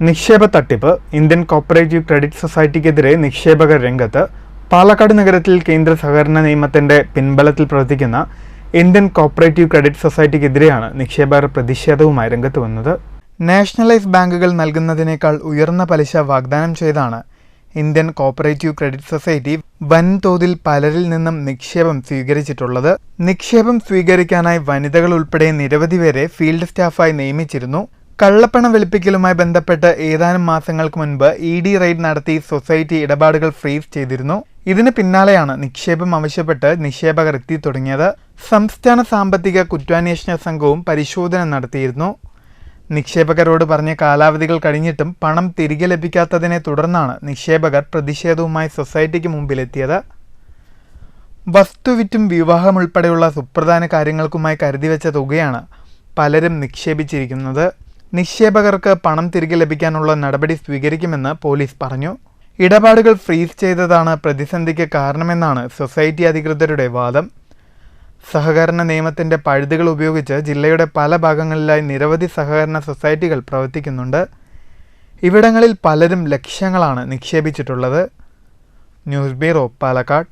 നിക്ഷേപ തട്ടിപ്പ് Indian cooperative credit സൊസൈറ്റിക്കെതിരെ നിക്ഷേപകർ രംഗത്ത് പാലക്കാട് നഗരത്തിൽ കേന്ദ്ര സഹകരണ നിയമത്തിന്റെ പിൻബലത്തിൽ പ്രവർത്തിക്കുന്ന ഇന്ത്യൻ കോപ്പറേറ്റീവ് ക്രെഡിറ്റ് സൊസൈറ്റിക്കെതിരെയാണ് നിക്ഷേപകർ പ്രതിഷേധവുമായി രംഗത്ത് വന്നത്. നാഷണലൈസ് ബാങ്കുകൾ നൽകുന്നതിനേക്കാൾ ഉയർന്ന പലിശ വാഗ്ദാനം ചെയ്താണ് ഇന്ത്യൻ കോപ്പറേറ്റീവ് ക്രെഡിറ്റ് സൊസൈറ്റി വൻതോതിൽ പലരിൽ നിന്നും നിക്ഷേപം സ്വീകരിച്ചിട്ടുള്ളത്. നിക്ഷേപം സ്വീകരിക്കാനായി വനിതകൾ ഉൾപ്പെടെ നിരവധി പേരെ ഫീൽഡ് സ്റ്റാഫായി നിയമിച്ചിരുന്നു. കള്ളപ്പണം വെളുപ്പിക്കലുമായി ബന്ധപ്പെട്ട് ഏതാനും മാസങ്ങൾക്ക് മുൻപ് ഇ ഡി റെയ്ഡ് നടത്തി സൊസൈറ്റി ഇടപാടുകൾ ഫ്രീസ് ചെയ്തിരുന്നു. ഇതിന് പിന്നാലെയാണ് നിക്ഷേപം ആവശ്യപ്പെട്ട് നിക്ഷേപകർ എത്തി തുടങ്ങിയത്. സംസ്ഥാന സാമ്പത്തിക കുറ്റാന്വേഷണ സംഘവും പരിശോധന നടത്തിയിരുന്നു. നിക്ഷേപകരോട് പറഞ്ഞ കാലാവധികൾ കഴിഞ്ഞിട്ടും പണം തിരികെ ലഭിക്കാത്തതിനെ തുടർന്നാണ് നിക്ഷേപകർ പ്രതിഷേധവുമായി സൊസൈറ്റിക്ക് മുമ്പിലെത്തിയത്. വസ്തുവിറ്റും വിവാഹം ഉൾപ്പെടെയുള്ള സുപ്രധാന കാര്യങ്ങൾക്കുമായി കരുതിവെച്ച തുകയാണ് പലരും നിക്ഷേപിച്ചിരിക്കുന്നത്. നിക്ഷേപകർക്ക് പണം തിരികെ ലഭിക്കാനുള്ള നടപടി സ്വീകരിക്കുമെന്ന് പോലീസ് പറഞ്ഞു. ഇടപാടുകൾ ഫ്രീസ് ചെയ്തതാണ് പ്രതിസന്ധിക്ക് കാരണമെന്നാണ് സൊസൈറ്റി അധികൃതരുടെ വാദം. സഹകരണ നിയമത്തിന്റെ പഴുതുകൾ ഉപയോഗിച്ച് ജില്ലയുടെ പല ഭാഗങ്ങളിലായി നിരവധി സഹകരണ സൊസൈറ്റികൾ പ്രവർത്തിക്കുന്നുണ്ട്. ഇവിടങ്ങളിൽ പലരും ലക്ഷ്യങ്ങളാണ് നിക്ഷേപിച്ചിട്ടുള്ളത്. News bureau Palakkad.